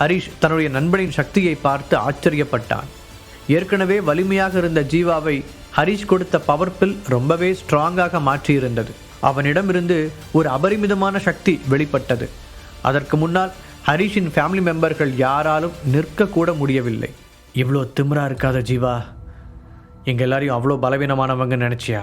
ஹரிஷ் தன்னுடைய நண்பனின் சக்தியை பார்த்து ஆச்சரியப்பட்டான். ஏற்கனவே வலிமையாக இருந்த ஜீவாவை ஹரிஷ் கொடுத்த பவர்பில் ரொம்பவே ஸ்ட்ராங்காக மாற்றியிருந்தது. அவனிடமிருந்து ஒரு அபரிமிதமான சக்தி வெளிப்பட்டது. அதற்கு முன்னால் ஹரிஷின் ஃபேமிலி மெம்பர்கள் யாராலும் நிற்கக்கூட முடியவில்லை. இவ்வளோ திமிரா இருக்காத ஜீவா. எங்க எல்லாரையும் அவ்வளோ பலவீனமானவங்க நினைச்சியா?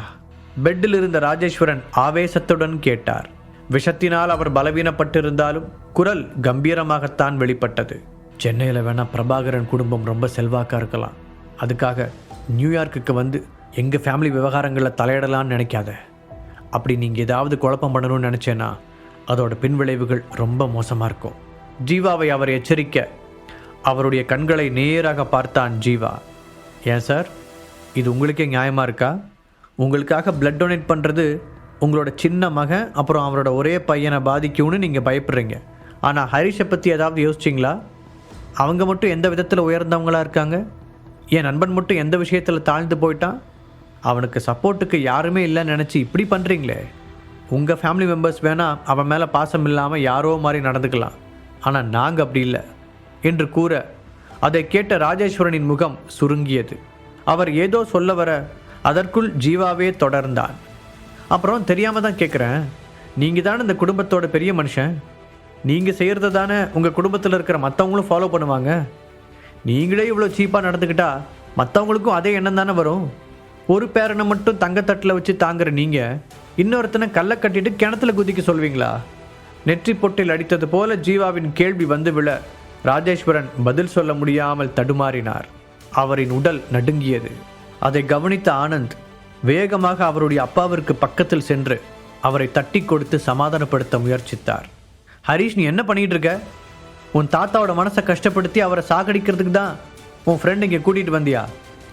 பெட்டில் இருந்த ராஜேஸ்வரன் ஆவேசத்துடன் கேட்டார். விஷத்தினால் அவர் பலவீனப்பட்டிருந்தாலும் குரல் கம்பீரமாகத்தான் வெளிப்பட்டது. சென்னையில் வேணால் பிரபாகரன் குடும்பம் ரொம்ப செல்வாக்காக இருக்கலாம். அதுக்காக நியூயார்க்குக்கு வந்து எங்கள் ஃபேமிலி விவகாரங்களில் தலையிடலான்னு நினைக்காத. அப்படி நீங்கள் ஏதாவது குழப்பம் பண்ணணும்னு நினச்சேன்னா அதோட பின்விளைவுகள் ரொம்ப மோசமாக இருக்கும். ஜீவாவை அவர் எச்சரிக்க அவருடைய கண்களை நேராக பார்த்தான் ஜீவா. ஏன் சார்? இது உங்களுக்கே நியாயமாக இருக்கா? உங்களுக்காக பிளட் டொனேட் பண்ணுறது உங்களோட சின்ன மகன் அப்புறம் அவரோட ஒரே பையனை பாதிக்கும்னு நீங்கள் பயப்படுறீங்க. ஆனால் ஹரிஷை பற்றி ஏதாவது யோசிச்சிங்களா? அவங்க மட்டும் எந்த விதத்தில் உயர்ந்தவங்களாக இருக்காங்க? என் நண்பன் மட்டும் எந்த விஷயத்தில் தாழ்ந்து போயிட்டான்? அவனுக்கு சப்போர்ட்டுக்கு யாருமே இல்லைன்னு நினச்சி இப்படி பண்ணுறீங்களே உங்கள் ஃபேமிலி மெம்பர்ஸ் வேணால் அவன் மேலே பாசம் இல்லாமல் யாரோ மாதிரி நடந்துக்கலாம். ஆனால் நாங்கள் அப்படி இல்லை. என்று கூற அதை கேட்ட ராஜேஸ்வரனின் முகம் சுருங்கியது. அவர் ஏதோ சொல்ல வர அதற்குள் ஜீவாவே தொடர்ந்தான். அப்புறம் தெரியாமல் தான் கேட்குறேன் நீங்கள் தானே இந்த குடும்பத்தோட பெரிய மனுஷன்? நீங்கள் செய்கிறத தானே உங்கள் குடும்பத்தில் இருக்கிற மற்றவங்களும் ஃபாலோ பண்ணுவாங்க? நீங்களே இவ்வளோ சீப்பாக நடந்துக்கிட்டா மற்றவங்களுக்கும் அதே எண்ணம் தானே வரும்? ஒரு பேரனை மட்டும் தங்கத்தட்டில் வச்சு தாங்குற நீங்கள் இன்னொருத்தனை கல்லை கட்டிட்டு கிணத்துல குதிக்க சொல்வீங்களா? நெற்றி பொட்டில் அடித்தது போல ஜீவாவின் கேள்வி வந்து விழ ராஜேஸ்வரன் பதில் சொல்ல முடியாமல் தடுமாறினார். அவரின் உடல் நடுங்கியது. அதை கவனித்த ஆனந்த் வேகமாக அவருடைய அப்பாவிற்கு பக்கத்தில் சென்று அவரை தட்டி கொடுத்து சமாதானப்படுத்த முயற்சித்தார். ஹரிஷ் நீ என்ன பண்ணிகிட்டு இருக்க உன் தாத்தாவோட மனசை கஷ்டப்படுத்தி அவரை சாகடிக்கிறதுக்கு தான் உன் ஃப்ரெண்ட் இங்கே கூட்டிகிட்டு வந்தியா?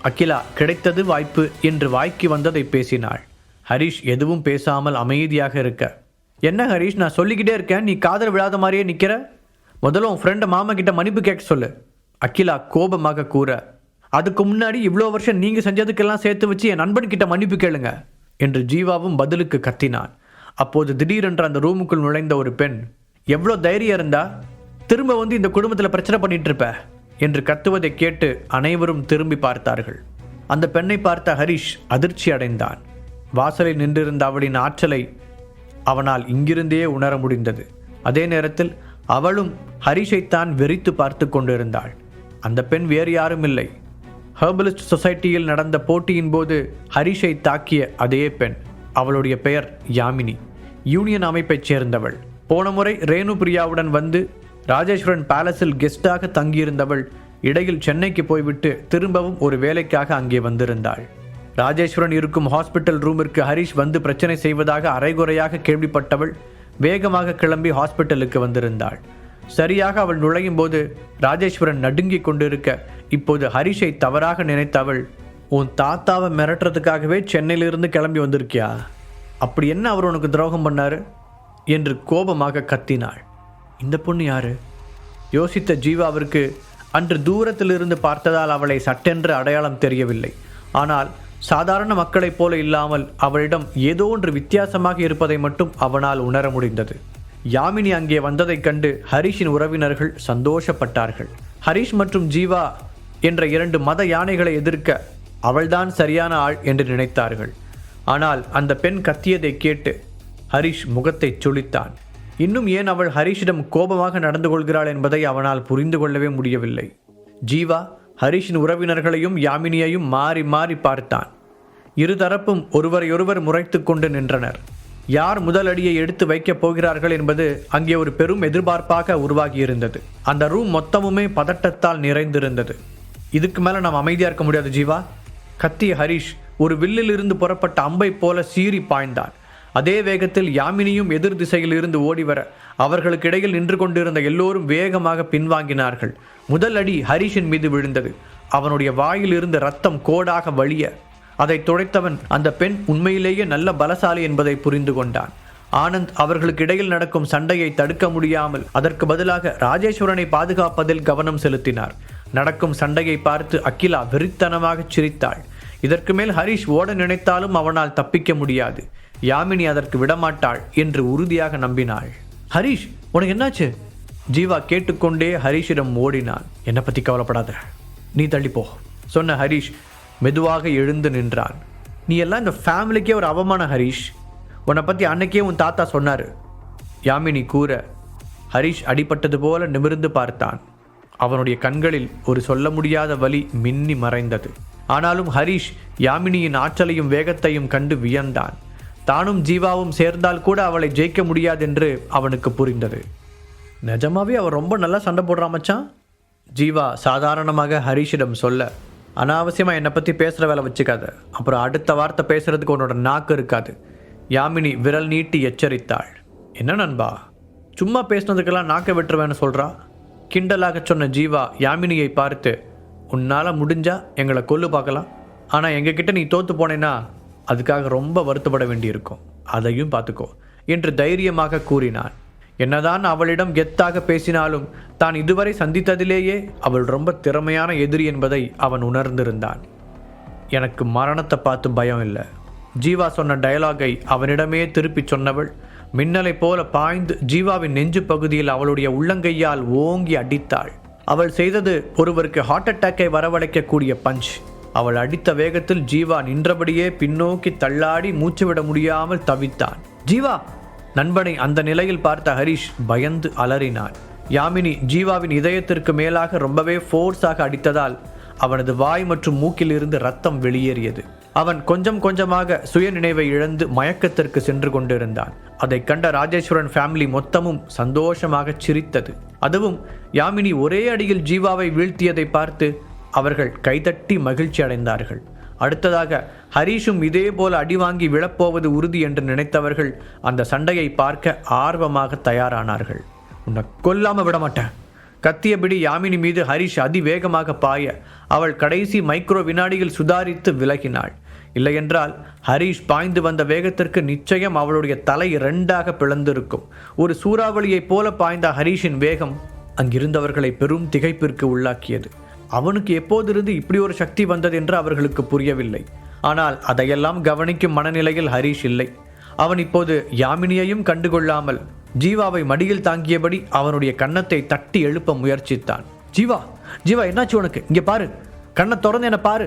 அகிலா கிடைத்தது வாய்ப்பு என்று வாய்க்கு வந்ததை பேசினாள். ஹரிஷ் எதுவும் பேசாமல் அமைதியாக இருக்க. என்ன ஹரிஷ் நான் சொல்லிக்கிட்டே இருக்கேன் நீ காதல் விழாத மாதிரியே நிற்கிற முதல்ல உன் ஃப்ரெண்டை மாமா கிட்ட மன்னிப்பு கேட்க சொல்லு. அகிலா கோபமாக கூற அதுக்கு முன்னாடி இவ்வளோ வருஷம் நீங்கள் செஞ்சதுக்கெல்லாம் சேர்த்து வச்சு என் நண்பன்கிட்ட மன்னிப்பு கேளுங்க என்று ஜீவாவும் பதிலுக்கு கத்தினான். அப்போது திடீரென்று அந்த ரூமுக்குள் நுழைந்த ஒரு பெண் எவ்வளோ தைரியம் இருந்தா? திரும்ப வந்து இந்த குடும்பத்தில் பிரச்சனை பண்ணிட்டு இருப்ப? என்று கத்துவதை கேட்டு அனைவரும் திரும்பி பார்த்தார்கள். அந்த பெண்ணை பார்த்த ஹரிஷ் அதிர்ச்சி அடைந்தான். வாசலில் நின்றிருந்த அவளின் ஆற்றலை அவனால் இங்கிருந்தே உணர முடிந்தது. அதே நேரத்தில் அவளும் ஹரிஷைத்தான் வெறித்து பார்த்து கொண்டிருந்தாள். அந்த பெண் வேறு யாரும் இல்லை. ஹெர்பலிஸ்ட் சொசைட்டியில் நடந்த போட்டியின் போது ஹரிஷை தாக்கிய அதே பெண். அவளுடைய பெயர் யாமினி. யூனியன் அமைப்பைச் சேர்ந்தவள். போன முறை ரேணு பிரியாவுடன் வந்து ராஜேஸ்வரன் பேலஸில் கெஸ்டாக தங்கியிருந்தவள் இடையில் சென்னைக்கு போய்விட்டு திரும்பவும் ஒரு வேலைக்காக அங்கே வந்திருந்தாள். ராஜேஸ்வரன் இருக்கும் ஹாஸ்பிட்டல் ரூமிற்கு ஹரிஷ் வந்து பிரச்சனை செய்வதாக அரைகுறையாக கேள்விப்பட்டவள் வேகமாக கிளம்பி ஹாஸ்பிட்டலுக்கு வந்திருந்தாள். சரியாக அவள் நுழையும் போது ராஜேஸ்வரன் நடுங்கிக் கொண்டிருக்க இப்போது ஹரிஷை தவறாக நினைத்த அவள் உன் தாத்தாவை மிரட்டுறதுக்காகவே சென்னையிலிருந்து கிளம்பி வந்திருக்கியா? அப்படி என்ன அவர் உனக்கு துரோகம் பண்ணாரு? என்று கோபமாக கத்தினாள். இந்த பொண்ணு யாரு? யோசித்த ஜீவாவிற்கு அன்று தூரத்திலிருந்து பார்த்ததால் அவளை சட்டென்று அடையாளம் தெரியவில்லை. ஆனால் சாதாரண மக்களைப் போல இல்லாமல் அவளிடம் ஏதோ ஒன்று வித்தியாசமாக இருப்பதை மட்டும் அவனால் உணர முடிந்தது. யாமினி அங்கே வந்ததைக் கண்டு ஹரிஷின் உறவினர்கள் சந்தோஷப்பட்டார்கள். ஹரிஷ் மற்றும் ஜீவா என்ற இரண்டு மத யானைகளை எதிர்க்க அவள்தான் சரியான ஆள் என்று நினைத்தார்கள். ஆனால் அந்த பெண் கத்தியதை கேட்டு ஹரிஷ் முகத்தைச் சுளித்தான் இன்னும் ஏன் அவள் ஹரிஷிடம் கோபமாக நடந்து கொள்கிறாள் என்பதை அவனால் புரிந்து கொள்ளவே முடியவில்லை. ஜீவா ஹரிஷின் உறவினர்களையும் யாமினியையும் மாறி மாறி பார்த்தான். இருதரப்பும் ஒருவரையொருவர் முறைத்து கொண்டு நின்றனர். யார் முதல் அடியை எடுத்து வைக்கப் போகிறார்கள் என்பது அங்கே ஒரு பெரும் எதிர்பார்ப்பாக உருவாகியிருந்தது. அந்த ரூம் மொத்தமுமே பதட்டத்தால் நிறைந்திருந்தது. இதுக்கு மேலே நாம் அமைதியாக இருக்க முடியாது ஜீவா. கத்திய ஹரிஷ் ஒரு வில்லில் இருந்து புறப்பட்ட அம்பை போல சீறி பாய்ந்தான். அதே வேகத்தில் யாமினியும் எதிர் திசையில் இருந்து ஓடிவர அவர்களுக்கு இடையில் நின்று கொண்டிருந்த எல்லோரும் வேகமாக பின்வாங்கினார்கள். முதல் அடி ஹரிஷின் மீது விழுந்தது. அவனுடைய வாயிலிருந்து ரத்தம் கோடாக வழிய அதை துடைத்தவன் அந்த பெண் உண்மையிலேயே நல்ல பலசாலி என்பதை புரிந்து கொண்டான். ஆனந்த் அவர்களுக்கு இடையில் நடக்கும் சண்டையை தடுக்க முடியாமல் அதற்கு பதிலாக ராஜேஸ்வரனை பாதுகாப்பதில் கவனம் செலுத்தினார். நடக்கும் சண்டையை பார்த்து அகிலா வெறித்தனமாக சிரித்தாள். இதற்கு மேல் ஹரிஷ் ஓட நினைத்தாலும் அவனால் தப்பிக்க முடியாது. யாமினி அதற்கு விடமாட்டாள் என்று உறுதியாக நம்பினாள். ஹரிஷ் உனக்கு என்னாச்சு? ஜீவா கேட்டுக்கொண்டே ஹரிஷிடம் ஓடினான். என்னை பற்றி கவலைப்படாத. நீ தள்ளிப்போ சொன்ன ஹரிஷ் மெதுவாக எழுந்து நின்றான். நீ எல்லாம் இந்த ஃபேமிலிக்கே ஒரு அவமானம் ஹரிஷ். உன்னை பற்றி அன்னைக்கே உன் தாத்தா சொன்னார். யாமினி கூற ஹரிஷ் அடிபட்டது போல நிமிர்ந்து பார்த்தான். அவனுடைய கண்களில் ஒரு சொல்ல முடியாத வலி மின்னி மறைந்தது. ஆனாலும் ஹரிஷ் யாமினியின் ஆற்றலையும் வேகத்தையும் கண்டு வியந்தான். தானும் ஜீவாவும் சேர்ந்தால் கூட அவளை ஜெயிக்க முடியாதென்று அவனுக்கு புரிந்தது. நிஜமாவே அவன் ரொம்ப நல்லா சண்டை போடுறான் மச்சான்? ஜீவா சாதாரணமாக ஹரிஷிடம் சொல்ல அனாவசியமாக என்னை பற்றி பேசுகிற வேலை வச்சுக்காத. அப்புறம் அடுத்த வார்த்தை பேசுகிறதுக்கு உன்னோட நாக்கு இருக்காது. யாமினி விரல் நீட்டி எச்சரித்தாள். என்ன நண்பா? சும்மா பேசுனதுக்கெல்லாம் நாக்கை விட்டுருவேன்னு சொல்கிறா கிண்டலாக சொன்ன ஜீவா யாமினியை பார்த்து உன்னால் முடிஞ்சா எங்களை கொல்லு பார்க்கலாம். ஆனால் எங்ககிட்ட நீ தோற்று போனேன்னா அதுக்காக ரொம்ப வருத்தப்பட வேண்டியிருக்கும். அதையும் பார்த்துக்கோ என்று தைரியமாக கூறினான். என்னதான் அவளிடம் கெத்தாக பேசினாலும் தான் இதுவரை சந்தித்ததிலேயே அவள் ரொம்ப திறமையான எதிரி என்பதை அவன் உணர்ந்திருந்தான். எனக்கு மரணத்தை பார்த்து பயம் இல்லை. ஜீவா சொன்ன டயலாகை அவனிடமே திருப்பிச் சொன்னவள் மின்னலைப் போல பாய்ந்து ஜீவாவின் நெஞ்சு பகுதியில் அவளுடைய உள்ளங்கையால் ஓங்கி அடித்தாள். அவள் செய்தது ஒருவருக்கு ஹார்ட் அட்டாக்கை வரவழைக்கக்கூடிய பஞ்ச் அவள் அடித்த வேகத்தில் ஜீவா நின்றபடியே பின்னோக்கி தள்ளாடி மூச்சுவிட முடியாமல் தவித்தான். ஜீவா! நண்பனை அந்த நிலையில் பார்த்த ஹரிஷ் பயந்து அலறினான். யாமினி ஜீவாவின் இதயத்திற்கு மேலாக ரொம்பவே ஃபோர்ஸாக அடித்ததால் அவனது வாய் மற்றும் மூக்கிலிருந்து ரத்தம் வெளியேறியது. அவன் கொஞ்சம் கொஞ்சமாக சுயநினைவை இழந்து மயக்கத்திற்கு சென்று கொண்டிருந்தான். அதை கண்ட ராஜேஸ்வரன் ஃபேமிலி மொத்தமும் சந்தோஷமாக சிரித்தது. அதுவும் யாமினி ஒரே அடியில் ஜீவாவை வீழ்த்தியதை பார்த்து அவர்கள் கைதட்டி மகிழ்ச்சி அடைந்தார்கள் அடுத்ததாக ஹரீஷும் இதே போல அடி வாங்கி விழப்போவது உறுதி என்று நினைத்தவர்கள் அந்த சண்டையை பார்க்க ஆர்வமாக தயாரானார்கள். உன்னை கொல்லாம விடமாட்டேன். கத்தியபிடி கத்தியபடி யாமினி மீது ஹரிஷ் அதிவேகமாக பாய அவள் கடைசி மைக்ரோ வினாடியில் சுதாரித்து விலகினாள். இல்லையென்றால் ஹரீஷ் பாய்ந்து வந்த வேகத்திற்கு நிச்சயம் அவளுடைய தலை இரண்டாக பிளந்திருக்கும். ஒரு சூறாவளியைப் போல பாய்ந்த ஹரீஷின் வேகம் அங்கிருந்தவர்களை பெரும் திகைப்பிற்கு உள்ளாக்கியது. அவனுக்கு எப்போதிருந்து இப்படி ஒரு சக்தி வந்தது என்று அவர்களுக்கு புரியவில்லை. ஆனால் அதையெல்லாம் கவனிக்கும் மனநிலையில் ஹரீஷ் இல்லை. அவன் இப்போது யாமினியையும் கண்டுகொள்ளாமல் ஜீவாவை மடியில் தாங்கியபடி அவனுடைய கன்னத்தை தட்டி எழுப்ப முயற்சித்தான். ஜீவா ஜீவா என்னாச்சு உனக்கு? இங்கே பாரு. கண்ணை திறந்து என பாரு.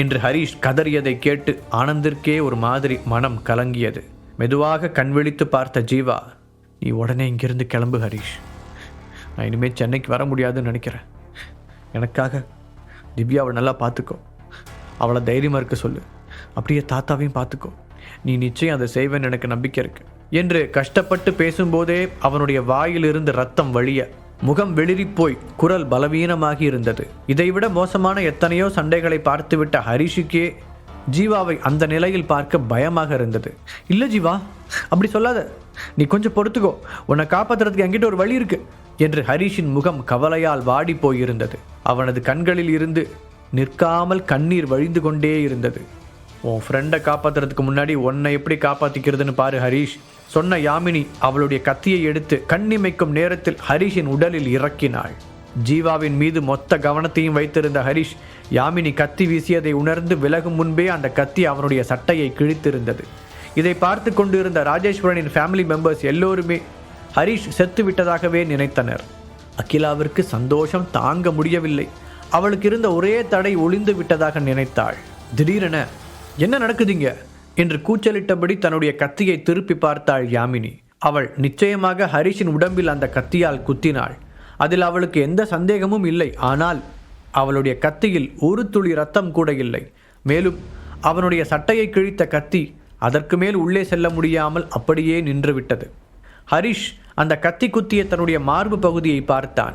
என்று ஹரீஷ் கதறியதை கேட்டு ஆனந்திற்கே ஒரு மாதிரி மனம் கலங்கியது. மெதுவாக கண்விழித்து பார்த்த ஜீவா நீ உடனே இங்கிருந்து கிளம்பு ஹரீஷ். நான் இனிமேல் சென்னைக்கு வர முடியாதுன்னு நினைக்கிறேன். எனக்காக திவ்யாவை நல்லா பார்த்துக்கோ. அவளை தைரியமாக இருக்க சொல்லு. அப்படியே தாத்தாவையும் பார்த்துக்கோ. நீ நிச்சயம் அதை செய்வேன்னு எனக்கு நம்பிக்கை இருக்கு. என்று கஷ்டப்பட்டு பேசும்போதே அவனுடைய வாயிலிருந்து ரத்தம் வழிய முகம் வெளிரிப் போய் குரல் பலவீனமாகி இருந்தது. இதைவிட மோசமான எத்தனையோ சண்டைகளை பார்த்துவிட்ட ஹரிஷுக்கே ஜீவாவை அந்த நிலையில் பார்க்க பயமாக இருந்தது. இல்லை ஜீவா அப்படி சொல்லாத. நீ கொஞ்சம் பொறுத்துக்கோ. உன்னை காப்பாத்துறதுக்கு என்கிட்ட ஒரு வழி இருக்கு. என்று ஹரிஷின் முகம் கவலையால் வாடி போயிருந்தது. அவனது கண்களில் இருந்து நிற்காமல் கண்ணீர் வழிந்து கொண்டே இருந்தது. உன் ஃப்ரெண்டை காப்பாத்துறதுக்கு முன்னாடி உன்னை எப்படி காப்பாத்திக்கிறதுன்னு பாரு ஹரீஷ் சொன்ன யாமினி அவளுடைய கத்தியை எடுத்து கண்ணிமைக்கும் நேரத்தில் ஹரிஷின் உடலில் இறக்கினாள். ஜீவாவின் மீது மொத்த கவனத்தையும் வைத்திருந்த ஹரிஷ் யாமினி கத்தி வீசியதை உணர்ந்து விலகும் முன்பே அந்த கத்தி அவனுடைய சட்டையை கிழித்திருந்தது. இதை பார்த்து கொண்டிருந்த ராஜேஸ்வரனின் ஃபேமிலி மெம்பர்ஸ் எல்லோருமே ஹரிஷ் செத்து விட்டதாகவே நினைத்தனர். அகிலாவிற்கு சந்தோஷம் தாங்க முடியவில்லை. அவளுக்கு இருந்த ஒரே தடை ஒளிந்து விட்டதாக நினைத்தாள். திடீரென என்ன நடக்குதுங்க? என்று கூச்சலிட்டபடி தன்னுடைய கத்தியை திருப்பி பார்த்தாள் யாமினி. அவள் நிச்சயமாக ஹரிஷின் உடம்பில் அந்த கத்தியால் குத்தினாள். அதில் அவளுக்கு எந்த சந்தேகமும் இல்லை. ஆனால் அவளுடைய கத்தியில் ஒரு துளி ரத்தம் கூட இல்லை. மேலும் அவனுடைய சட்டையை கிழித்த கத்தி அதற்கு மேல் உள்ளே செல்ல முடியாமல் அப்படியே நின்றுவிட்டது. ஹரிஷ் அந்த கத்தி குத்திய தன்னுடைய மார்பு பகுதியை பார்த்தான்.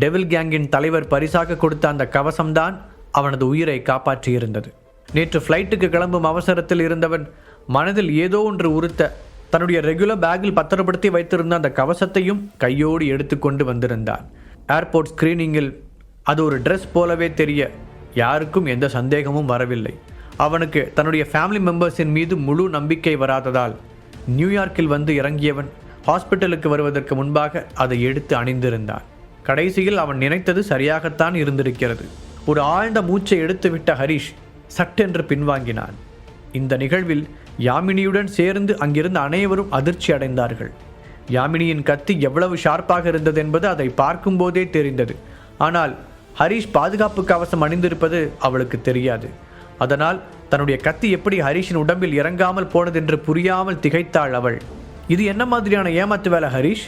டெவில் கேங்கின் தலைவர் பரிசாக கொடுத்த அந்த கவசம்தான் அவனது உயிரை காப்பாற்றியிருந்தது. நேற்று ஃப்ளைட்டுக்கு கிளம்பும் அவசரத்தில் இருந்தவன் மனதில் ஏதோ ஒன்று உறுத்த தன்னுடைய ரெகுலர் பேக்கில் பத்திரப்படுத்தி வைத்திருந்த அந்த கவசத்தையும் கையோடு எடுத்துக்கொண்டு வந்திருந்தான். ஏர்போர்ட் ஸ்கிரீனிங்கில் அது ஒரு ட்ரெஸ் போலவே தெரிய யாருக்கும் எந்த சந்தேகமும் வரவில்லை. அவனுக்கு தன்னுடைய ஃபேமிலி மெம்பர்ஸின் மீது முழு நம்பிக்கை வராததால் நியூயார்க்கில் வந்து இறங்கியவன் ஹாஸ்பிட்டலுக்கு வருவதற்கு முன்பாக அதை எடுத்து அணிந்திருந்தான். கடைசியில் அவன் நினைத்தது சரியாகத்தான் இருந்திருக்கிறது. ஒரு ஆழ்ந்த மூச்சை எடுத்துவிட்ட ஹரிஷ் சட்டென்று பின்வாங்கினான். இந்த நிகழ்வில் யாமினியுடன் சேர்ந்து அங்கிருந்த அனைவரும் அதிர்ச்சி அடைந்தார்கள். யாமினியின் கத்தி எவ்வளவு ஷார்ப்பாக இருந்தது என்பது அதை பார்க்கும்போதே தெரிந்தது. ஆனால் ஹரிஷ் பாதுகாப்பு கவசம் அணிந்திருப்பது அவளுக்கு தெரியாது. அதனால் தன்னுடைய கத்தி எப்படி ஹரிஷின் உடம்பில் இறங்காமல் போனதென்று புரியாமல் திகைத்தாள் அவள். இது என்ன மாதிரியான ஏமாத்து வேலை ஹரிஷ்?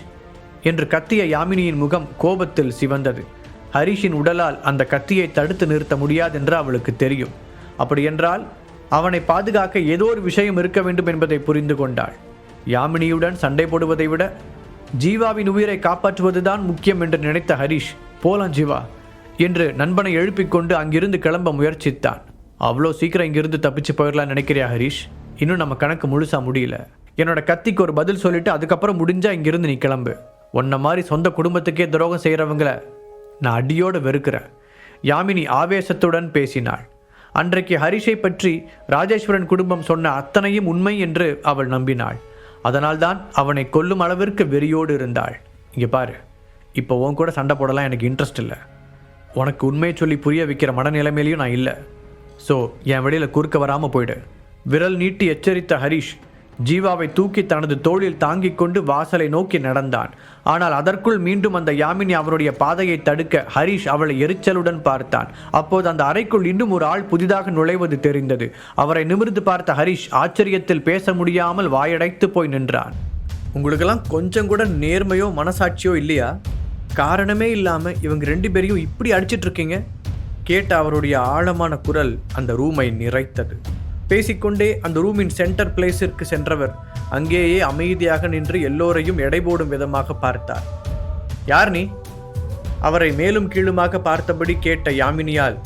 என்று கத்திய யாமினியின் முகம் கோபத்தில் சிவந்தது. ஹரீஷின் உடலால் அந்த கத்தியை தடுத்து நிறுத்த முடியாதென்று அவளுக்கு தெரியும். அப்படியென்றால் அவனை பாதுகாக்க ஏதோ ஒரு விஷயம் இருக்க வேண்டும் என்பதை புரிந்து கொண்டாள். யாமினியுடன் சண்டை போடுவதை விட ஜீவாவின் உயிரை காப்பாற்றுவதுதான் முக்கியம் என்று நினைத்த ஹரிஷ் போலாம் ஜீவா என்று நண்பனை எழுப்பிக் கொண்டு அங்கிருந்து கிளம்ப முயற்சித்தான். அவ்வளோ சீக்கிரம் இங்கிருந்து தப்பிச்சு போயிடலாம் நினைக்கிறியா ஹரிஷ்? இன்னும் நம்ம கணக்கு முழுசா முடியல. என்னோட கத்திக்கு ஒரு பதில் சொல்லிட்டு அதுக்கப்புறம் முடிஞ்சா இங்கிருந்து நீ கிளம்பு. உன்ன மாதிரி சொந்த குடும்பத்துக்கே துரோகம் செய்கிறவங்கள நான் அடியோடு வெறுக்கிறேன். யாமினி ஆவேசத்துடன் பேசினாள். அன்றைக்கு ஹரிஷை பற்றி ராஜேஸ்வரன் குடும்பம் சொன்ன அத்தனையும் உண்மை என்று அவள் நம்பினாள். அதனால்தான் அவனை கொல்லும் அளவிற்கு வெறியோடு இருந்தாள். இங்கே பாரு இப்போ உன் கூட சண்டை போடலாம் எனக்கு இன்ட்ரெஸ்ட் இல்லை. உனக்கு உண்மையை சொல்லி புரிய வைக்கிற மனநிலைமையிலையும் நான் இல்லை. ஸோ என் வெளியில் குறுக்க வராமல் போயிடு. விரல் நீட்டி எச்சரித்த ஹரிஷ் ஜீவாவை தூக்கி தனது தோளில் தாங்கிக் கொண்டு வாசலை நோக்கி நடந்தான். ஆனால் அதற்குள் மீண்டும் அந்த யாமினி அவருடைய பாதையை தடுக்க ஹரிஷ் அவளை எரிச்சலுடன் பார்த்தான். அப்போது அந்த அறைக்குள் இன்னும் ஒரு ஆள் புதிதாக நுழைவது தெரிந்தது. அவரை நிமிர்ந்து பார்த்த ஹரிஷ் ஆச்சரியத்தில் பேச முடியாமல் வாயடைத்து போய் நின்றான். உங்களுக்கெல்லாம் கொஞ்சம் கூட நேர்மையோ மனசாட்சியோ இல்லையா? காரணமே இல்லாமல் இவங்க ரெண்டு பேரையும் இப்படி அடிச்சிட்ருக்கீங்க கேட்ட அவருடைய ஆழமான குரல் அந்த ரூமை நிறைத்தது. பேசிக்கொண்டே அந்த ரூமின் சென்டர் பிளேஸிற்கு சென்றவர் அங்கேயே அமைதியாக நின்று எல்லோரையும் எடை போடும் விதமாக பார்த்தார். யார் நீ? அவரை மேலும் கீழுமாக பார்த்தபடி கேட்ட யாமினியால்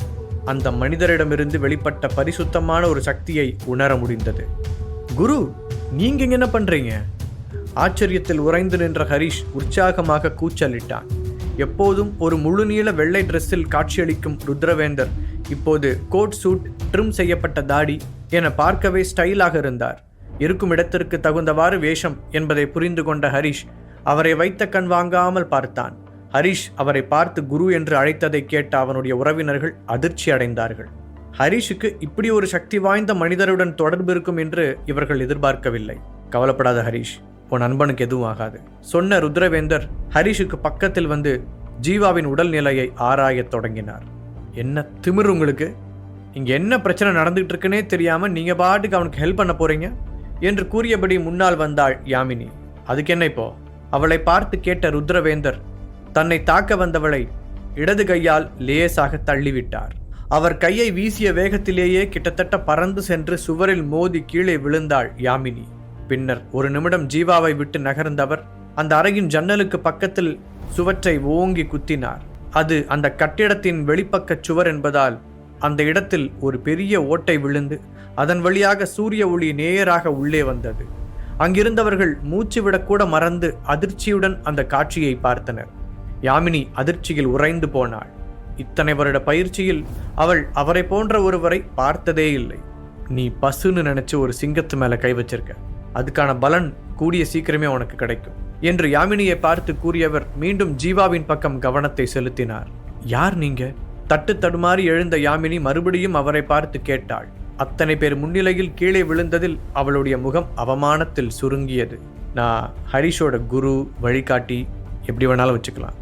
அந்த மனிதரிடமிருந்து வெளிப்பட்ட பரிசுத்தமான ஒரு சக்தியை உணர முடிந்தது. குரு நீங்க என்ன பண்றீங்க? ஆச்சரியத்தில் உறைந்து நின்ற ஹரிஷ் உற்சாகமாக கூச்சலிட்டான். எப்போதும் ஒரு முழுநீள வெள்ளை ட்ரெஸ்ஸில் காட்சியளிக்கும் ருத்ரவேந்தர் இப்போது கோட் சூட் ட்ரிம் செய்யப்பட்ட தாடி என பார்க்கவே ஸ்டைலாக இருந்தார். இருக்கும் இடத்திற்கு தகுந்தவாறு வேஷம் என்பதை புரிந்து கொண்ட ஹரிஷ் அவரை வைத்த கண் வாங்காமல் பார்த்தான். ஹரிஷ் அவரை பார்த்து குரு என்று அழைத்ததை கேட்ட அவனுடைய உறவினர்கள் அதிர்ச்சி அடைந்தார்கள். ஹரிஷுக்கு இப்படி ஒரு சக்தி வாய்ந்த மனிதருடன் தொடர்பு இருக்கும் என்று இவர்கள் எதிர்பார்க்கவில்லை. கவலைப்படாத ஹரிஷ் உன் அன்பனுக்கு எதுவும் ஆகாது. சொன்ன ருத்ரவேந்தர் ஹரிஷுக்கு பக்கத்தில் வந்து ஜீவாவின் உடல் நிலையை ஆராயத் தொடங்கினார். என்ன திமிர் உங்களுக்கு? இங்கே என்ன பிரச்சனை நடந்துகிட்டு இருக்குன்னே தெரியாமல் நீங்கள் பாட்டுக்கு அவனுக்கு ஹெல்ப் பண்ண போறீங்க? என்று கூறியபடி முன்னால் வந்தாள் யாமினி. அதுக்கு என்ன இப்போ? அவளை பார்த்து கேட்ட ருத்ரவேந்தர் தன்னை தாக்க வந்தவளை இடது கையால் லேசாக தள்ளிவிட்டார். அவர் கையை வீசிய வேகத்திலேயே கிட்டத்தட்ட பறந்து சென்று சுவரில் மோதி கீழே விழுந்தாள் யாமினி. பின்னர் ஒரு நிமிடம் ஜீவாவை விட்டு நகர்ந்தவர் அந்த அறையின் ஜன்னலுக்கு பக்கத்தில் சுவற்றை ஓங்கி குத்தினார். அது அந்த கட்டிடத்தின் வெளிப்பக்கச் சுவர் என்பதால் அந்த இடத்தில் ஒரு பெரிய ஓட்டை விழுந்து அதன் வழியாக சூரிய ஒளி நேயராக உள்ளே வந்தது. அங்கிருந்தவர்கள் மூச்சு விடக்கூட மறந்து அதிர்ச்சியுடன் அந்த காட்சியை பார்த்தனர். யாமினி அதிர்ச்சியில் உறைந்து போனாள். இத்தனை வருட பயிற்சியில் அவள் அவரை போன்ற ஒருவரை பார்த்ததே இல்லை. நீ பசுன்னு நினைச்சு ஒரு சிங்கத்து மேல கை வச்சிருக்க. அதுக்கான பலன் கூடிய சீக்கிரமே உனக்கு கிடைக்கும் என்று யாமினியை பார்த்து கூறியவர் மீண்டும் ஜீவாவின் பக்கம் கவனத்தை செலுத்தினார். யார் நீங்க? தட்டு தடுமாறி எழுந்த யாமினி மறுபடியும் அவரை பார்த்து கேட்டாள். அத்தனை பேர் முன்னிலையில் கீழே விழுந்ததில் அவளுடைய முகம் அவமானத்தில் சுருங்கியது. நான் ஹரிஷோட குரு வழிகாட்டி எப்படி வேணாலும் வச்சுக்கலாம்.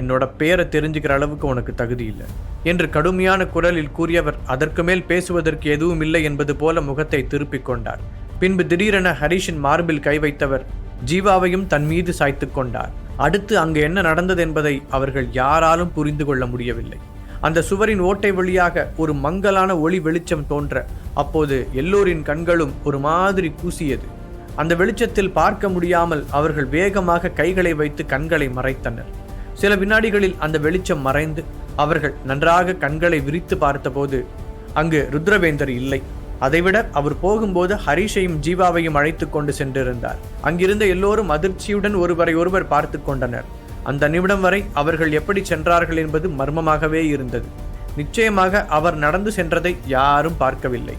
என்னோட பேரை தெரிஞ்சுக்கிற அளவுக்கு உனக்கு தகுதி இல்லை. என்று கடுமையான குரலில் கூறியவர் அதற்கு மேல் பேசுவதற்கு எதுவும் இல்லை என்பது போல முகத்தை திருப்பிக் கொண்டார். பின்பு திடீரென ஹரிஷின் மார்பில் கை வைத்தவர் ஜீவாவையும் தன் மீது சாய்த்து கொண்டார். அடுத்து அங்கு என்ன நடந்தது என்பதை அவர்கள் யாராலும் புரிந்து கொள்ள முடியவில்லை. அந்த சுவரின் ஓட்டை வழியாக ஒரு மங்கலான ஒளி வெளிச்சம் தோன்ற அப்போது எல்லோரின் கண்களும் ஒரு மாதிரி கூசியது. அந்த வெளிச்சத்தில் பார்க்க முடியாமல் அவர்கள் வேகமாக கைகளை வைத்து கண்களை மறைத்தனர். சில வினாடிகளில் அந்த வெளிச்சம் மறைந்து அவர்கள் நன்றாக கண்களை விரித்து பார்த்தபோது அங்கு ருத்ரவேந்தர் இல்லை. அதைவிட அவர் போகும்போது ஹரிஷையும் ஜீவாவையும் அழைத்து கொண்டு சென்றிருந்தார். அங்கிருந்த எல்லோரும் அதிர்ச்சியுடன் ஒருவரை ஒருவர் பார்த்து கொண்டனர். அந்த நிமிடம் வரை அவர்கள் எப்படி சென்றார்கள் என்பது மர்மமாகவே இருந்தது. நிச்சயமாக அவர் நடந்து சென்றதை யாரும் பார்க்கவில்லை.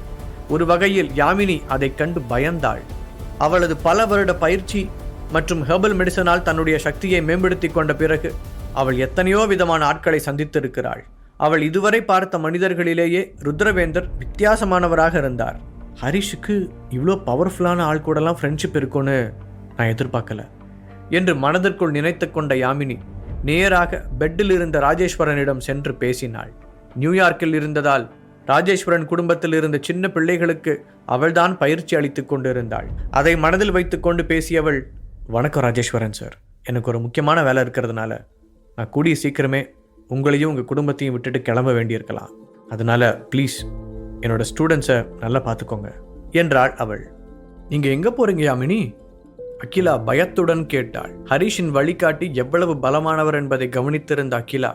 ஒரு வகையில் யாமினி அதைக் கண்டு பயந்தாள். அவளது பல வருட பயிற்சி மற்றும் ஹெர்பல் மெடிசனால் தன்னுடைய சக்தியை மேம்படுத்தி கொண்ட பிறகு அவள் எத்தனையோ விதமான ஆட்களை சந்தித்திருக்கிறாள். அவள் இதுவரை பார்த்த மனிதர்களிலேயே ருத்ரவேந்தர் வித்தியாசமானவராக இருந்தார். ஹரிஷுக்கு இவ்வளோ பவர்ஃபுல்லான ஆள் கூடலாம் ஃப்ரெண்ட்ஷிப் இருக்கும்னு நான் எதிர்பார்க்கல. என்று மனதிற்குள் நினைத்து கொண்ட யாமினி நேராக பெட்டில் இருந்த ராஜேஸ்வரனிடம் சென்று பேசினாள். நியூயார்க்கில் இருந்ததால் ராஜேஸ்வரன் குடும்பத்தில் இருந்த சின்ன பிள்ளைகளுக்கு அவள்தான் பயிற்சி அளித்துக் கொண்டிருந்தாள். அதை மனதில் வைத்துக்கொண்டு பேசியவள் வணக்கம் ராஜேஸ்வரன் சார். எனக்கு ஒரு முக்கியமான வேலை இருக்கிறதுனால நான் கூடிய சீக்கிரமே உங்களையும் உங்கள் குடும்பத்தையும் விட்டுட்டு கிளம்ப வேண்டியிருக்கலாம். அதனால் ப்ளீஸ் என்னோட ஸ்டூடெண்ட்ஸை நல்லா பார்த்துக்கோங்க என்றாள் அவள். நீங்கள் எங்கே போகிறீங்க யாமினி? அகிலா பயத்துடன் கேட்டாள். ஹரிஷின் வழிகாட்டி எவ்வளவு பலமானவர் என்பதை கவனித்திருந்த அகிலா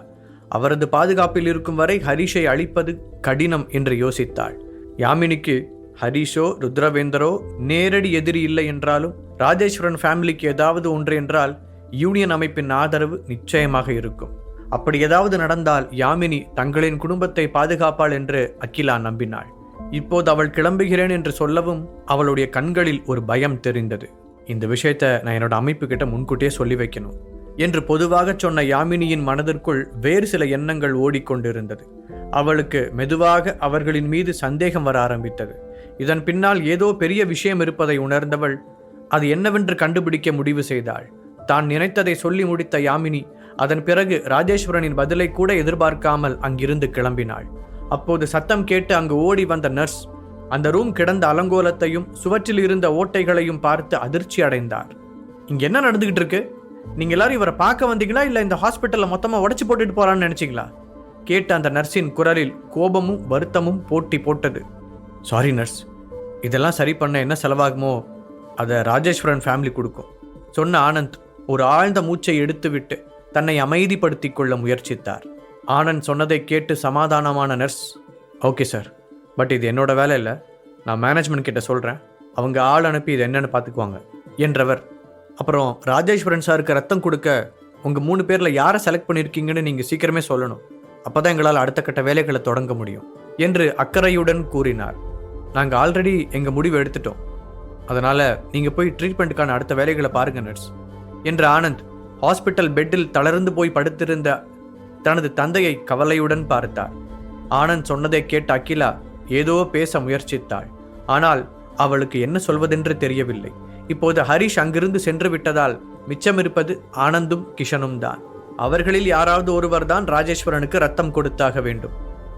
அவரது பாதுகாப்பில் இருக்கும் வரை ஹரிஷை அழிப்பது கடினம் என்று யோசித்தாள். யாமினிக்கு ஹரிஷோ ருத்ரவேந்தரோ நேரடி எதிரி இல்லை என்றாலும் ராஜேஸ்வரன் ஃபேமிலிக்கு ஏதாவது ஒன்று என்றால் யூனியன் அமைப்பின் ஆதரவு நிச்சயமாக இருக்கும். அப்படி ஏதாவது நடந்தால் யாமினி தங்களின் குடும்பத்தை பாதுகாப்பாள் என்று அகிலா நம்பினாள். இப்போது அவள் கிளம்புகிறேன் என்று சொல்லவும் அவளுடைய கண்களில் ஒரு பயம் தெரிந்தது. இந்த விஷயத்த நான் என்னோட அமைப்பு கிட்ட முன்கூட்டியே சொல்லி வைக்கணும் என்று பொதுவாக சொன்ன யாமினியின் மனதிற்குள் வேறு சில எண்ணங்கள் ஓடிக்கொண்டிருந்தது. அவளுக்கு மெதுவாக அவர்களின் மீது சந்தேகம் வர ஆரம்பித்தது. இதன் பின்னால் ஏதோ பெரிய விஷயம் இருப்பதை உணர்ந்தவள் அது என்னவென்று கண்டுபிடிக்க முடிவு செய்தாள். தான் நினைத்ததை சொல்லி முடித்த யாமினி அதன் பிறகு ராஜேஸ்வரனின் பதிலை கூட எதிர்பார்க்காமல் அங்கிருந்து கிளம்பினாள். அப்போது சத்தம் கேட்டு அங்கு ஓடி வந்த நர்ஸ் அந்த ரூம் கிடந்த அலங்கோலத்தையும் சுவற்றில் இருந்த ஓட்டைகளையும் பார்த்து அதிர்ச்சி அடைந்தார். இங்க என்ன நடந்துகிட்டு இருக்கு? நீங்க எல்லாரும் இவரை பார்க்க வந்தீங்களா? இல்ல இந்த ஹாஸ்பிட்டல்ல மொத்தமா உடச்சு போட்டுட்டு போறான்னு நினைச்சீங்களா? கேட்ட அந்த நர்ஸின் குரலில் கோபமும் வருத்தமும் போட்டி போட்டது. சாரி நர்ஸ் இதெல்லாம் சரி பண்ண என்ன செலவாகுமோ அதை ராஜேஸ்வரன் ஃபேமிலி கொடுக்கும். சொன்ன ஆனந்த் ஒரு ஆழ்ந்த மூச்சை எடுத்துவிட்டு தன்னை அமைதிப்படுத்திக் கொள்ள முயற்சித்தார். ஆனந்த் சொன்னதை கேட்டு சமாதானமான நர்ஸ் ஓகே சார் பட் இது என்னோட வேலை இல்லை. நான் மேனேஜ்மெண்ட் கிட்ட சொல்கிறேன் அவங்க ஆள் அனுப்பி இது என்னன்னு பார்த்துக்குவாங்க என்றவர் அப்புறம் ராஜேஸ்வரன் சாருக்கு ரத்தம் கொடுக்க உங்கள் மூணு பேரில் யாரை செலக்ட் பண்ணியிருக்கீங்கன்னு நீங்கள் சீக்கிரமே சொல்லணும். அப்போ தான் எங்களால் அடுத்த கட்ட வேலைகளை தொடங்க முடியும். என்று அக்கறையுடன் கூறினார். நாங்கள் ஆல்ரெடி எங்கள் முடிவு எடுத்துட்டோம். அதனால் நீங்கள் போய் ட்ரீட்மெண்ட்டுக்கான அடுத்த வேலைகளை பாருங்க நர்ஸ் என்று ஆனந்த் ஹாஸ்பிட்டல் பெட்டில் தளர்ந்து போய் படுத்திருந்த தனது தந்தையை கவலையுடன் பார்த்தார். ஆனந்த் சொன்னதை கேட்ட அகிலா ஏதோ பேச முயற்சித்தாள். ஆனால் அவளுக்கு என்ன சொல்வதென்று தெரியவில்லை. இப்போது ஹரிஷ் அங்கிருந்து சென்று விட்டதால் மிச்சமிருப்பது ஆனந்தும் கிஷனும் தான். அவர்களில் யாராவது ஒருவர் தான் ராஜேஸ்வரனுக்கு ரத்தம் கொடுத்தாக வேண்டும்.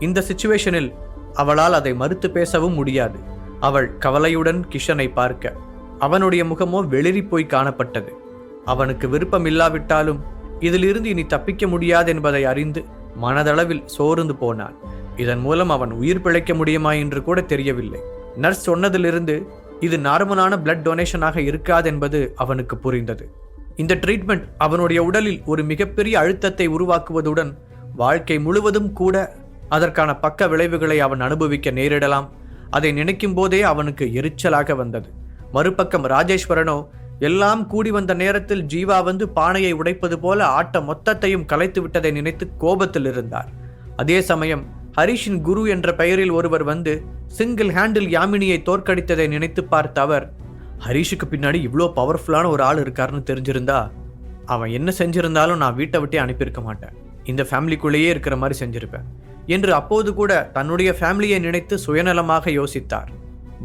இந்த சுச்சுவேஷனில் அவளால் அதை மறுத்து பேசவும் முடியாது. அவள் கவலையுடன் கிஷனை பார்க்க அவனுடைய முகமோ வெளிரி போய் காணப்பட்டது. அவனுக்கு விருப்பம் இல்லாவிட்டாலும் இதிலிருந்து இனி தப்பிக்க முடியாது என்பதை அறிந்து மனதளவில் சோர்ந்து போனான். இதன் மூலம் அவன் உயிர் பிழைக்க முடியுமா என்று கூட தெரியவில்லை. நர்ஸ் சொன்னதிலிருந்து இது நார்மலான பிளட் டொனேஷனாக இருக்காது என்பது அவனுக்கு புரிந்தது. இந்த ட்ரீட்மெண்ட் அவனுடைய உடலில் ஒரு மிகப்பெரிய அழுத்தத்தை உருவாக்குவதுடன் வாழ்க்கை முழுவதும் கூட அதற்கான பக்க விளைவுகளை அவன் அனுபவிக்க நேரிடலாம். அதை நினைக்கும் போதே அவனுக்கு எரிச்சலாக வந்தது. மறுபக்கம் ராஜேஸ்வரனோ எல்லாம் கூடி வந்த நேரத்தில் ஜீவா வந்து பானையை உடைப்பது போல ஆட்ட மொத்தத்தையும் கலைத்து விட்டதை நினைத்து கோபத்தில் இருந்தார். அதே சமயம் ஹரிஷின் குரு என்ற பெயரில் ஒருவர் வந்து சிங்கிள் ஹேண்டில் யாமினியை தோற்கடித்ததை நினைத்து பார்த்த அவர் ஹரிஷுக்கு பின்னாடி இவ்வளோ பவர்ஃபுல்லான ஒரு ஆள் இருக்காருன்னு தெரிஞ்சிருந்தா அவன் என்ன செஞ்சிருந்தாலும் நான் வீட்டை விட்டே அனுப்பியிருக்க மாட்டேன். இந்த ஃபேமிலிக்குள்ளேயே இருக்கிற மாதிரி செஞ்சிருப்பேன். என்று அப்போது கூட தன்னுடைய ஃபேமிலியை நினைத்து சுயநலமாக யோசித்தார்.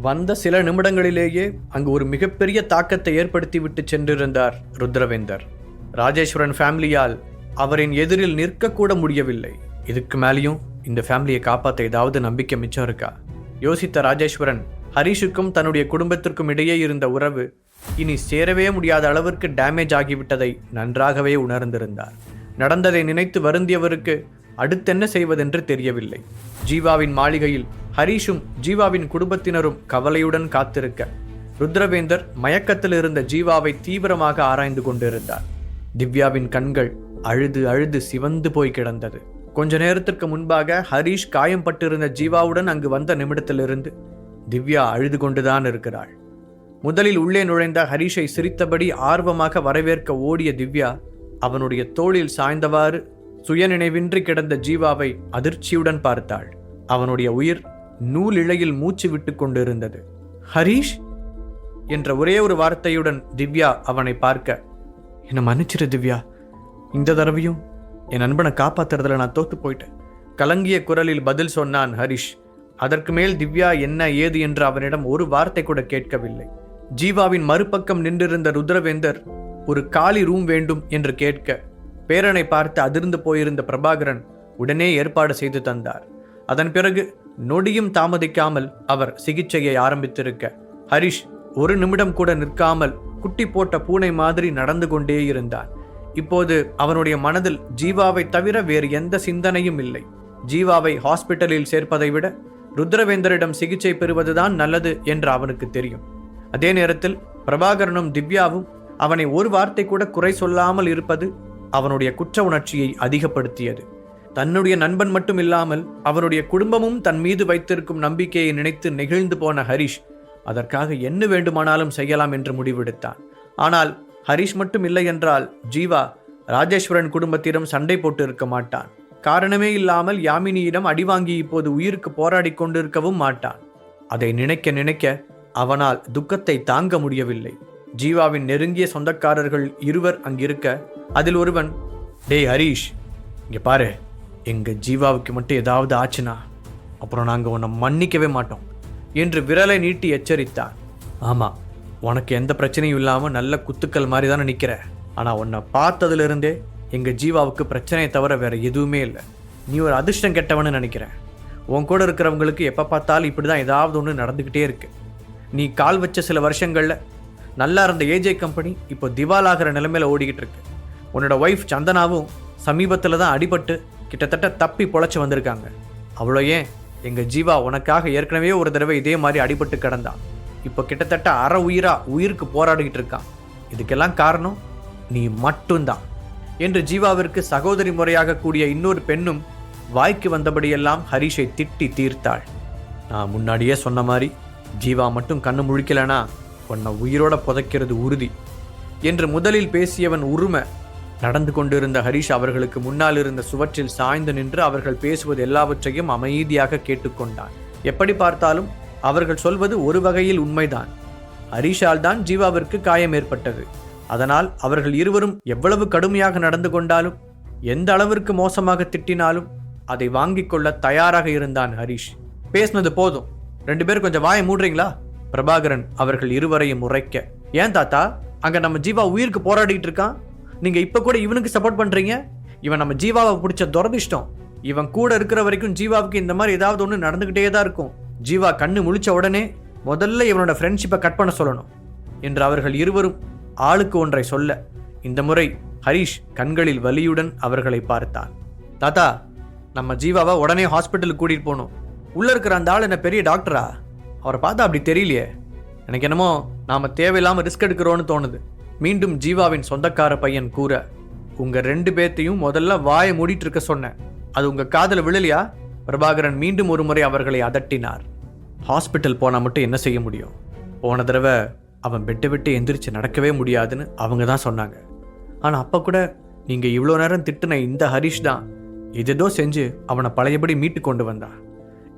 வந்த சில நிமிடங்களிலேயே அங்கு ஒரு மிகப்பெரிய தாக்கத்தை ஏற்படுத்திவிட்டு சென்றிருந்தார் ருத்ரவேந்தர். ராஜேஸ்வரன் ஃபேமிலியால் அவரின் எதிரில் நிற்கக்கூட முடியவில்லை. இதுக்கு மேலேயும் இந்த ஃபேமிலியை காப்பாற்ற ஏதாவது நம்பிக்கை மிச்சம் இருக்கா? யோசித்த ராஜேஸ்வரன் ஹரிஷுக்கும் தன்னுடைய குடும்பத்திற்கும் இடையே இருந்த உறவு இனி சேரவே முடியாத அளவிற்கு டேமேஜ் ஆகிவிட்டதை நன்றாகவே உணர்ந்திருந்தார். நடந்ததை நினைத்து வருந்தியவருக்கு அடுத்தென்ன செய்வதென்று தெரியவில்லை. ஜீவாவின் மாளிகையில் ஹரிஷும் ஜீவாவின் குடும்பத்தினரும் கவலையுடன் காத்திருக்க ருத்ரவேந்தர் மயக்கத்தில் இருந்த ஜீவாவை தீவிரமாக ஆராய்ந்து கொண்டிருந்தார். திவ்யாவின் கண்கள் அழுது அழுது சிவந்து போய் கிடந்தது. கொஞ்ச நேரத்திற்கு முன்பாக ஹரீஷ் காயம் பட்டிருந்த ஜீவாவுடன் அங்கு வந்த நிமிடத்திலிருந்து திவ்யா அழுது கொண்டுதான் இருக்கிறாள். முதலில் உள்ளே நுழைந்த ஹரீஷை சிரித்தபடி ஆர்வமாக வரவேற்க ஓடிய திவ்யா அவனுடைய தோளில் சாய்ந்தவாறு சுயநினைவின்றி கிடந்த ஜீவாவை அதிர்ச்சியுடன் பார்த்தாள். அவனுடைய உயிர் நூல் இழையில் மூச்சு விட்டு கொண்டிருந்தது. ஹரீஷ்! என்ற ஒரே ஒரு வார்த்தையுடன் திவ்யா அவனை பார்க்க என்னை மன்னிச்சிரு திவ்யா இந்த தடவையும் என் நண்பனை காப்பாத்துறதுல நான் தோத்து போயிட்டேன். கலங்கிய குரலில் பதில் சொன்னான் ஹரிஷ். அதற்கு மேல் திவ்யா என்ன ஏது என்று அவனிடம் ஒரு வார்த்தை கூட கேட்கவில்லை. ஜீவாவின் மறுபக்கம் நின்றிருந்த ருத்ரவேந்தர் ஒரு காலி ரூம் வேண்டும் என்று கேட்க பேரனை பார்த்து அதிர்ந்து போயிருந்த பிரபாகரன் உடனே ஏற்பாடு செய்து தந்தார். அதன் பிறகு நொடியும் தாமதிக்காமல் அவர் சிகிச்சையை ஆரம்பித்திருக்க ஹரிஷ் ஒரு நிமிடம் கூட நிற்காமல் குட்டி போட்ட பூனை மாதிரி நடந்து கொண்டே இருந்தான். இப்போது அவனுடைய மனதில் ஜீவாவை தவிர வேறு எந்த சிந்தனையும் இல்லை. ஜீவாவை ஹாஸ்பிட்டலில் சேர்ப்பதை விட ருத்ரவேந்தரிடம் சிகிச்சை பெறுவதுதான் நல்லது என்று அவனுக்கு தெரியும். அதே நேரத்தில் பிரபாகரனும் திவ்யாவும் அவனை ஒரு வார்த்தை கூட குறை சொல்லாமல் இருப்பது அவனுடைய குற்ற உணர்ச்சியை அதிகப்படுத்தியது. தன்னுடைய நண்பன் மட்டும் இல்லாமல் அவனுடைய குடும்பமும் தன் மீது வைத்திருக்கும் நம்பிக்கையை நினைத்து நெகிழ்ந்து போன ஹரிஷ் அதற்காக என்ன வேண்டுமானாலும் செய்யலாம் என்று முடிவெடுத்தான். ஆனால் ஹரிஷ் மட்டும் இல்லை என்றால் ஜீவா ராஜேஸ்வரன் குடும்பத்திடம் சண்டை போட்டு இருக்க மாட்டான். காரணமே இல்லாமல் யாமினியிடம் அடிவாங்கி இப்போது உயிருக்கு போராடி கொண்டிருக்கவும் மாட்டான். அதை நினைக்க நினைக்க அவனால் துக்கத்தை தாங்க முடியவில்லை. ஜீவாவின் நெருங்கிய சொந்தக்காரர்கள் இருவர் அங்கிருக்க அதில் ஒருவன் டேய் ஹரீஷ் இங்கே பாரு எங்கள் ஜீவாவுக்கு மட்டும் ஏதாவது ஆச்சுனா அப்புறம் நாங்கள் உன்னை மன்னிக்கவே மாட்டோம் என்று விரலை நீட்டி எச்சரித்தான். ஆமாம் உனக்கு எந்த பிரச்சனையும் இல்லாமல் நல்ல குத்துக்கள் மாதிரி தானே நிற்கிற ஆனால் உன்னை பார்த்ததுலேருந்தே எங்கள் ஜீவாவுக்கு பிரச்சனையை தவிர வேறு எதுவுமே இல்லை. நீ ஒரு அதிர்ஷ்டம் கெட்டவன்னு நினைக்கிறேன். உன் கூட இருக்கிறவங்களுக்கு எப்போ பார்த்தாலும் இப்படி தான் ஏதாவது ஒன்று நடந்துக்கிட்டே இருக்கு. நீ கால் வச்ச சில வருஷங்களில் நல்லா இருந்த ஏஜே கம்பெனி இப்போ திவாலாகிற நிலைமையில ஓடிக்கிட்டு இருக்கு. உன்னோட ஒய்ஃப் சந்தனாவும் சமீபத்தில் தான் அடிபட்டு கிட்டத்தட்ட தப்பி பொழைச்சி வந்திருக்காங்க. அவ்வளோ ஏன்? எங்கள் ஜீவா உனக்காக ஏற்கனவே ஒரு தடவை இதே மாதிரி அடிபட்டு கிடந்தான். இப்போ கிட்டத்தட்ட அற உயிரா உயிருக்கு போராடிக்கிட்டு இருக்கான். இதுக்கெல்லாம் காரணம் நீ மட்டும்தான். என்று ஜீவாவிற்கு சகோதரி முறையாக கூடிய இன்னொரு பெண்ணும் வாய்க்கு வந்தபடியெல்லாம் ஹரிஷை திட்டி தீர்த்தாள். நான் முன்னாடியே சொன்ன மாதிரி ஜீவா மட்டும் கண்ணு முழிக்கலனா உன்னை உயிரோட புதைக்கிறது உறுதி. என்று முதலில் பேசியவன் உரும நடந்து கொண்டிருந்த ஹரிஷ் அவர்களுக்கு முன்னால் இருந்த சுவற்றில் சாய்ந்து நின்று அவர்கள் பேசுவது எல்லாவற்றையும் அமைதியாக கேட்டுக்கொண்டான். எப்படி பார்த்தாலும் அவர்கள் சொல்வது ஒரு வகையில் உண்மைதான். ஹரிஷால் தான் ஜீவாவிற்கு காயம் ஏற்பட்டது. அதனால் அவர்கள் இருவரும் எவ்வளவு கடுமையாக நடந்து கொண்டாலும் எந்த அளவிற்கு மோசமாக திட்டினாலும் அதை வாங்கிக் கொள்ள தயாராக இருந்தான் ஹரிஷ். பேசினது போதும். ரெண்டு பேரும் கொஞ்சம் வாயை மூடுறீங்களா? பிரபாகரன் அவர்கள் இருவரையும் உரைக்க ஏன் தாத்தா? அங்க நம்ம ஜீவா உயிருக்கு போராடிட்டு இருக்கான். நீங்க இப்ப கூட இவனுக்கு சப்போர்ட் பண்றீங்க? இவன் நம்ம ஜீவாவை பிடிச்ச துரதிஷ்டம் இவன் கூட இருக்கிற வரைக்கும் ஜீவாவுக்கு இந்த மாதிரி ஏதாவது ஒன்று நடந்துகிட்டே தான் இருக்கும். ஜீவா கண்ணு முழிச்ச உடனே முதல்ல இவனோட ஃப்ரெண்ட்ஷிப்பை கட் பண்ண சொல்லணும் என்று அவர்கள் இருவரும் ஆளுக்கு ஒன்றை சொல்ல இந்த முறை ஹரிஷ் கண்களில் வலியுடன் அவர்களை பார்த்தான். தாத்தா நம்ம ஜீவாவை உடனே ஹாஸ்பிட்டலுக்கு கூட்டிகிட்டு போகணும். உள்ளே இருக்கிற அந்த ஆள் என்ன பெரிய டாக்டரா அவரை பார்த்தா அப்படி தெரியலையே. எனக்கு என்னமோ நாம் தேவையில்லாமல் ரிஸ்க் எடுக்கிறோன்னு தோணுது மீண்டும் ஜீவாவின் சொந்தக்கார பையன் கூற உங்கள் ரெண்டு பேர்த்தையும் முதல்ல வாயை மூடிட்டு இருக்க சொன்னேன். அது உங்கள் காதில் விழலையா? பிரபாகரன் மீண்டும் ஒரு முறை அவர்களை அதட்டினார். ஹாஸ்பிட்டல் போனால் மட்டும் என்ன செய்ய முடியும்? போன தடவை அவன் பெட்டை விட்டு எந்திரிச்சு நடக்கவே முடியாதுன்னு அவங்க தான் சொன்னாங்க. ஆனால் அப்போ கூட நீங்கள் இவ்வளோ நேரம் திட்டுன இந்த ஹரிஷ் தான் எதேதோ செஞ்சு அவனை பழையபடி மீட்டு கொண்டு வந்தான்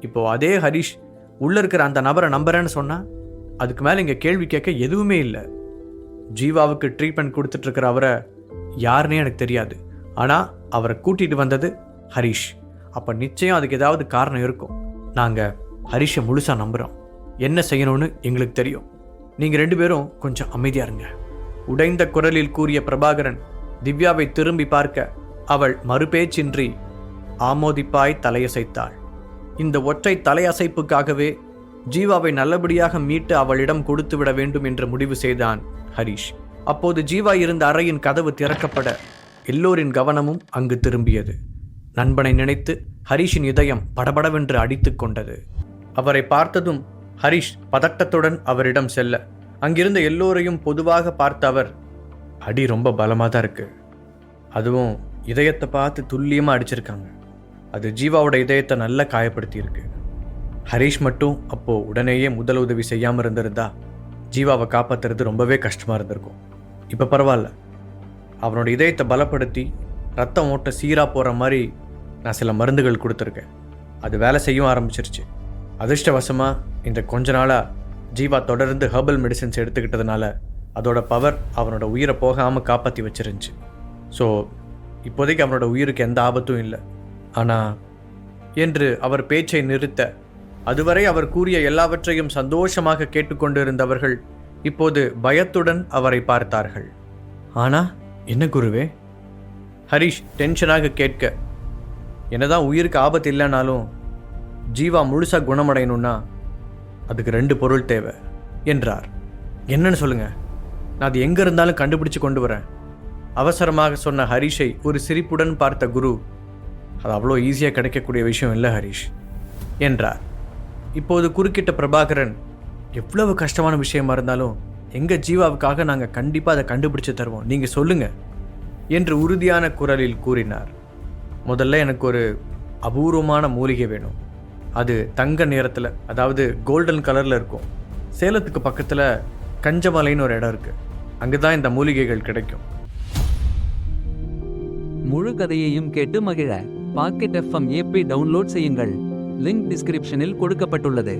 இப்போ அதே ஹரிஷ் உள்ளே இருக்கிற அந்த நபரை நம்புறேன்னு சொன்னால் அதுக்கு மேலே இங்கே கேள்வி கேட்க எதுவுமே இல்லை. ஜீவாவுக்கு ட்ரீட்மெண்ட் கொடுத்துட்ருக்கிற அவரை யாருன்னே எனக்கு தெரியாது. ஆனால் அவரை கூட்டிகிட்டு வந்தது ஹரிஷ். அப்போ நிச்சயம் அதுக்கு ஏதாவது காரணம் இருக்கும். நாங்கள் ஹரிஷை முழுசாக நம்புகிறோம் என்ன செய்யணும்னு எங்களுக்கு தெரியும். நீங்கள் ரெண்டு பேரும் கொஞ்சம் அமைதியா இருங்க. உடைந்த குரலில் கூறிய பிரபாகரன் திவ்யாவை திரும்பி பார்க்க அவள் மறுபேச்சின்றி ஆமோதிப்பாய் தலையசைத்தாள். இந்த ஒற்றை தலையசைப்புக்காகவே ஜீவாவை நல்லபடியாக மீட்டு அவளிடம் கொடுத்து விட வேண்டும் என்று முடிவு செய்தான் ஹரிஷ். அப்போது ஜீவா இருந்த அறையின் கதவு திறக்கப்பட எல்லோரின் கவனமும் அங்கு திரும்பியது. நண்பனை நினைத்து ஹரிஷின் இதயம் படபடவென்று அடித்து கொண்டது. அவரை பார்த்ததும் ஹரிஷ் பதட்டத்துடன் அவரிடம் செல்ல அங்கிருந்த எல்லோரையும் பொதுவாக பார்த்த அவர் அடி ரொம்ப பலமாக தான் இருக்கு. அதுவும் இதயத்தை பார்த்து துல்லியமாக அடிச்சிருக்காங்க. அது ஜீவாவோட இதயத்தை நல்லா காயப்படுத்தியிருக்கு. ஹரிஷ் மட்டும் அப்போது உடனேயே முதல் உதவி செய்யாமல் இருந்திருந்தா ஜீவாவை காப்பாத்துறது ரொம்பவே கஷ்டமாக இருந்திருக்கும். இப்போ பரவாயில்ல. அவனோட இதயத்தை பலப்படுத்தி ரத்தம் ஓட்ட சீராக போகிற மாதிரி நான் சில மருந்துகள் கொடுத்துருக்கேன். அது வேலை செய்யவும் ஆரம்பிச்சிருச்சு. அதிர்ஷ்டவசமாக இந்த கொஞ்ச நாளாக ஜீவா தொடர்ந்து ஹெர்பல் மெடிசின்ஸ் எடுத்துக்கிட்டதுனால அதோட பவர் அவனோட உயிரை போகாமல் காப்பாற்றி வச்சிருந்துச்சு. ஸோ இப்போதைக்கு அவனோட உயிருக்கு எந்த ஆபத்தும் இல்லை. ஆனால் என்று அவர் பேச்சை நிறுத்த அதுவரை அவர் கூறிய எல்லாவற்றையும் சந்தோஷமாக கேட்டுக்கொண்டிருந்தவர்கள் இப்போது பயத்துடன் அவரை பார்த்தார்கள். ஆனா என்ன குருவே? ஹரிஷ் டென்ஷனாக கேட்க என்னதான் உயிருக்கு ஆபத்து இல்லைனாலும் ஜீவா முழுசாக குணமடையணும்னா அதுக்கு ரெண்டு பொருள் தேவை என்றார். என்னன்னு சொல்லுங்க. நான் அது எங்கே இருந்தாலும் கண்டுபிடிச்சு கொண்டு வரேன். அவசரமாக சொன்ன ஹரிஷை ஒரு சிரிப்புடன் பார்த்த குரு அது அவ்வளோ ஈஸியாக கிடைக்கக்கூடிய விஷயம் இல்லை ஹரிஷ் என்றார். இப்போது குறுக்கிட்ட பிரபாகரன் எவ்வளவு கஷ்டமான விஷயமா இருந்தாலும் எங்கள் ஜீவாவுக்காக நாங்கள் கண்டிப்பாக அதை கண்டுபிடிச்சு தருவோம். நீங்கள் சொல்லுங்கள் என்று உறுதியான குரலில் கூறினார். முதல்ல எனக்கு ஒரு அபூர்வமான மூலிகை வேணும். அது தங்க நிறத்தில் அதாவது கோல்டன் கலரில் இருக்கும். சேலத்துக்கு பக்கத்தில் கஞ்சமலைன்னு ஒரு இடம் இருக்குது அங்கே தான் இந்த மூலிகைகள் கிடைக்கும். முழு கதையையும் கேட்டு மகிழ பாக்கெட் எஃப்எம் ஏபி டவுன்லோட் செய்யுங்கள். லிங்க் டிஸ்கிரிப்ஷனில் கொடுக்கப்பட்டுள்ளது.